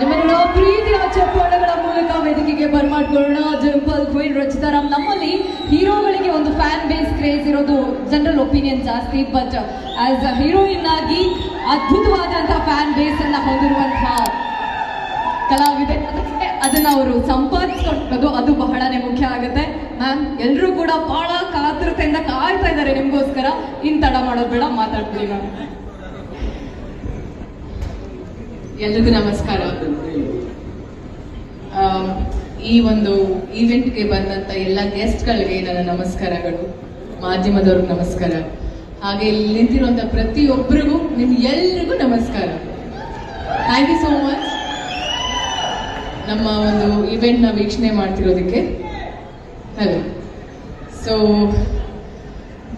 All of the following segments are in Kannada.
ನಿಮ್ಮೆಲ್ಲ ಪ್ರೀತಿಯ ಚಪ್ಪಾಳೆಗಳ ಮೂಲಕ ವೇದಿಕೆಗೆ ಬರ್ಮಾಡ್ಕೊಳ್ಳೋಣ. ಜಿಂಪಲ್ ಕ್ವೀನ್ ರಚಿತಾರಾಮ್ ನಮ್ಮಲ್ಲಿ ಹೀರೋಗಳಿಗೆ ಒಂದು ಫ್ಯಾನ್ ಬೇಸ್ ಕ್ರೇಜ್ ಇರೋದು ಜನರಲ್ ಒಪಿನಿಯನ್ ಜಾಸ್ತಿ ಬಟ್ ಆಸ್ ಅ ಹೀರೋಯಿನ್ ಆಗಿ ಅದ್ಭುತವಾದಂತಹ ಫ್ಯಾನ್ ಬೇಸ್ ಅನ್ನ ಹೊಂದಿರುವಂತಹ ಕಲಾವಿದೆ. ಅದನ್ನ ಅವರು ಸಂಪಾದಿಸ್ಕೊಂಡು ಅದು ಬಹಳನೇ ಮುಖ್ಯ ಆಗುತ್ತೆ. ಮ್ಯಾಮ್ ಎಲ್ಲರೂ ಕೂಡ ಬಹಳ ಕಾತುರತೆಯಿಂದ ಕಾಯ್ತಾ ಇದ್ದಾರೆ ನಿಮ್ಗೋಸ್ಕರ. ಇನ್ ತಡ ಮಾಡೋದು ಬೇಡ ಮಾತಾಡ್ತೀವಿ ಮ್ಯಾಮ್ ಎಲ್ರಿಗೂ ನಮಸ್ಕಾರ. ಈ ಒಂದು ಈವೆಂಟ್ಗೆ ಬಂದಂತ ಎಲ್ಲ ಗೆಸ್ಟ್ಗಳಿಗೆ ನನ್ನ ನಮಸ್ಕಾರಗಳು ಮಾಧ್ಯಮದವ್ರಿಗೆ ನಮಸ್ಕಾರ. ಹಾಗೆ ಇಲ್ಲಿ ನಿಂತಿರುವಂತ ಪ್ರತಿಯೊಬ್ಬರಿಗೂ ನಿಮ್ ಎಲ್ರಿಗೂ ನಮಸ್ಕಾರ. ಥ್ಯಾಂಕ್ ಯು ಸೋ ಮಚ್ ನಮ್ಮ ಒಂದು ಇವೆಂಟ್ನ ವೀಕ್ಷಣೆ ಮಾಡ್ತಿರೋದಕ್ಕೆ ಹಲೋ. ಸೊ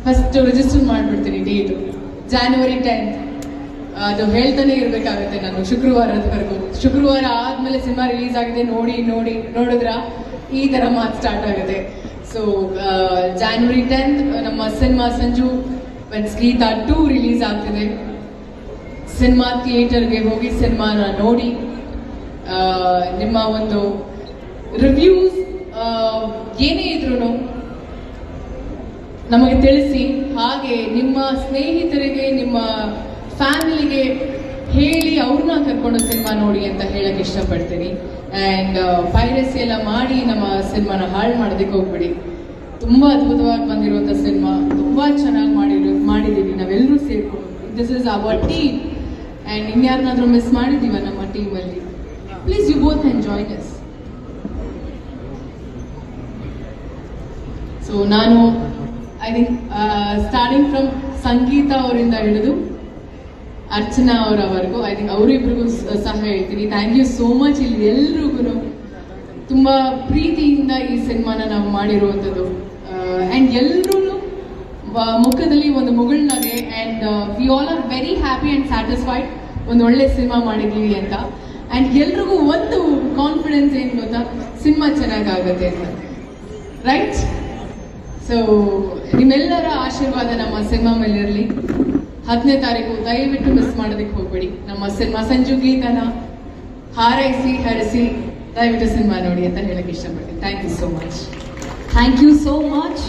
ಫಸ್ಟ್ ರಿಜಿಸ್ಟರ್ ಮಾಡ್ಬಿಡ್ತೀನಿ ಡೇಟು ಜಾನ್ವರಿ ಟೆಂತ್ ಅದು ಹೇಳ್ತಾನೆ ಇರಬೇಕಾಗುತ್ತೆ ನಾನು ಶುಕ್ರವಾರದವರೆಗೂ. ಶುಕ್ರವಾರ ಆದ್ಮೇಲೆ ಸಿನಿಮಾ ರಿಲೀಸ್ ಆಗಿದೆ, ನೋಡಿ ನೋಡಿ, ನೋಡಿದ್ರ? ಈ ತರ ಮಾತು ಸ್ಟಾರ್ಟ್ ಆಗುತ್ತೆ. ಸೊ ಜಾನ್ವರಿ ಟೆಂತ್ ನಮ್ಮ cinema Sanju Geetha two release ಆಗ್ತಿದೆ. ಸಿನಿಮಾ ಥಿಯೇಟರ್ಗೆ ಹೋಗಿ ಸಿನಿಮಾನ ನೋಡಿ. ನಿಮ್ಮ ಒಂದು ರಿವ್ಯೂಸ್ ಏನೇ ಇದ್ರು ನಮಗೆ ತಿಳಿಸಿ. ಹಾಗೆ ನಿಮ್ಮ ಸ್ನೇಹಿತರಿಗೆ, ನಿಮ್ಮ ಫ್ಯಾಮಿಲಿಗೆ ಹೇಳಿ ಅವ್ರನ್ನ ಕರ್ಕೊಂಡು ಸಿನಿಮಾ ನೋಡಿ ಅಂತ ಹೇಳಕ್ ಇಷ್ಟಪಡ್ತೀನಿ. ಆ್ಯಂಡ್ ಪೈರಸಿ ಎಲ್ಲ ಮಾಡಿ ನಮ್ಮ ಸಿನಿಮಾನ ಹಾಳು ಮಾಡೋದಕ್ಕೆ ಹೋಗ್ಬಿಡಿ. ತುಂಬಾ ಅದ್ಭುತವಾಗಿ ಬಂದಿರುವಂಥ ಸಿನಿಮಾ. ತುಂಬಾ ಚೆನ್ನಾಗಿ ಮಾಡಿರೋ ಮಾಡಿದ್ದೀವಿ ನಾವೆಲ್ಲರೂ ಸೇರ್ಕೊಂಡು. This is our team and ಇನ್ಯಾರನ್ನಾದ್ರೂ miss ಮಾಡಿದ್ದೀವ ನಮ್ಮ ಟೀಮಲ್ಲಿ please you both enjoy yes so ನಾನು I think starting from Sangeetha ಅವರಿಂದ ಹಿಡಿದು ಅರ್ಚನಾ ಅವರವರೆಗೂ ಐ ಥಿಂಕ್ ಅವರಿಬ್ರಿಗೂ ಸಹ ಹೇಳ್ತೀನಿ. ಥ್ಯಾಂಕ್ ಯು ಸೋ ಮಚ್ ಇಲ್ಲಿ ಎಲ್ರಿಗೂ ತುಂಬ ಪ್ರೀತಿಯಿಂದ ಈ ಸಿನಿಮಾನ ನಾವು ಮಾಡಿರುವಂಥದ್ದು. ಆ್ಯಂಡ್ ಎಲ್ಲರೂ ಮುಖದಲ್ಲಿ ಒಂದು ಮುಗುಳ್ನಗೆ and we all are very happy and satisfied ಒಂದು ಒಳ್ಳೆ ಸಿನಿಮಾ ಮಾಡಿದ್ದೀವಿ ಅಂತ. ಆ್ಯಂಡ್ ಎಲ್ರಿಗೂ ಒಂದು ಕಾನ್ಫಿಡೆನ್ಸ್ ಏನು ಗೊತ್ತಾ? ಸಿನಿಮಾ ಚೆನ್ನಾಗಾಗುತ್ತೆ ಅಂತ. ರೈಟ್ ಸೊ ನಿಮ್ಮೆಲ್ಲರ ಆಶೀರ್ವಾದ ನಮ್ಮ ಸಿನಿಮಾ ಮೇಲೆ ಇರಲಿ ಹತ್ತನೇ ತಾರೀಕು ದಯವಿಟ್ಟು ಮಿಸ್ ಮಾಡೋದಕ್ಕೆ ಹೋಗ್ಬೇಡಿ. ನಮ್ಮ ಸಿನಿಮಾ ಸಂಜು ಗೀತನ ಹಾರೈಸಿ ಹರಿಸಿ ದಯವಿಟ್ಟು ಸಿನಿಮಾ ನೋಡಿ ಅಂತ ಹೇಳಕ್ಕೆ ಇಷ್ಟಪಡ್ತೀನಿ. Thank you so much thank you so much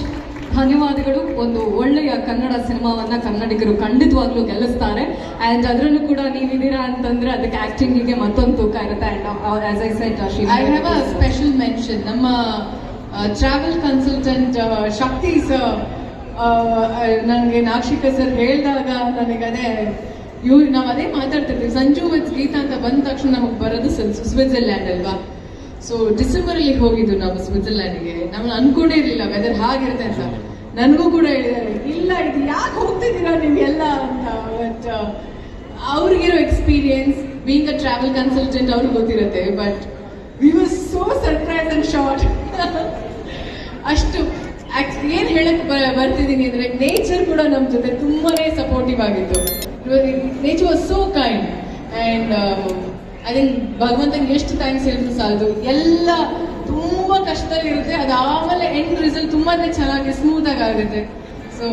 ಧನ್ಯವಾದಗಳು. ಒಂದು ಒಳ್ಳೆಯ ಕನ್ನಡ ಸಿನಿಮಾವನ್ನ ಕನ್ನಡಿಗರು ಖಂಡಿತವಾಗ್ಲೂ ಗೆಲ್ಲಿಸ್ತಾರೆ. ಅಂಡ್ ಅದರಲ್ಲೂ ಕೂಡ ನೀವಿದ್ದೀರಾ ಅಂತಂದ್ರೆ ಅದಕ್ಕೆ ಆಕ್ಟಿಂಗಿಗೆ ಮತ್ತೊಂದು ತೂಕ ಇರುತ್ತೆ. And as I said I have a special mention ನಮ್ಮ ಟ್ರಾವೆಲ್ ಕನ್ಸಲ್ಟೆಂಟ್ ಶಕ್ತಿ ಸರ್ ನನಗೆ ನಾಕ್ಷಿಕ ಸರ್ ಹೇಳಿದಾಗ ನನಗೆ ಅದೇ ಇವ್ರು ನಾವು ಅದೇ ಮಾತಾಡ್ತಿರ್ತೀವಿ ಸಂಜು ವಿತ್ ಗೀತಾ ಅಂತ ಬಂದ ತಕ್ಷಣ ನಮಗೆ ಬರೋದು ಸ್ವಿಟ್ಜರ್ಲ್ಯಾಂಡ್ ಅಲ್ವಾ? ಸೊ ಡಿಸೆಂಬರ್ ಅಲ್ಲಿ ಹೋಗಿದ್ದು ನಾವು ಸ್ವಿಟ್ಜರ್ಲ್ಯಾಂಡ್ಗೆ ನಮ್ಗೆ ಅನ್ಕೊಂಡೇ ಇರಲಿಲ್ಲ ವೆದರ್ ಹಾಗಿರುತ್ತೆ ಅಂತ. ನನಗೂ ಕೂಡ ಹೇಳಿದ್ದಾರೆ ಇಲ್ಲ, ಇದು ಯಾಕೆ ಹೋಗ್ತಿದ್ದೀರಾ ನಿಮಗೆಲ್ಲ ಅಂತ? But ಅವ್ರಿಗಿರೋ experience being a travel consultant ಅವ್ರಿಗೆ ಗೊತ್ತಿರುತ್ತೆ but we was so surprise and short ಅಷ್ಟು ಆಕ್- ಏನ್ ಹೇಳಕ್ ಬರ್ತಿದ್ದೀನಿ ಅಂದ್ರೆ ನೇಚರ್ ಕೂಡ ನಮ್ ಜೊತೆ ತುಂಬಾನೇ ಸಪೋರ್ಟಿವ್ ಆಗಿತ್ತು. Nature was so kind and I think ಭಗವಂತನಿಗೆ ಎಷ್ಟು ಥ್ಯಾಂಕ್ಸ್ ಹೇಳಿದ್ರು ಸಾಲದು. ಎಲ್ಲ ತುಂಬಾ ಕಷ್ಟದಲ್ಲಿರುತ್ತೆ. ಅದಾದ್ಮೇಲೆ ಎಂಡ್ ರಿಸಲ್ಟ್ ತುಂಬಾನೇ ಚೆನ್ನಾಗಿ ಸ್ಮೂತ್ ಆಗಿ ಆಗುತ್ತೆ. ಸೊ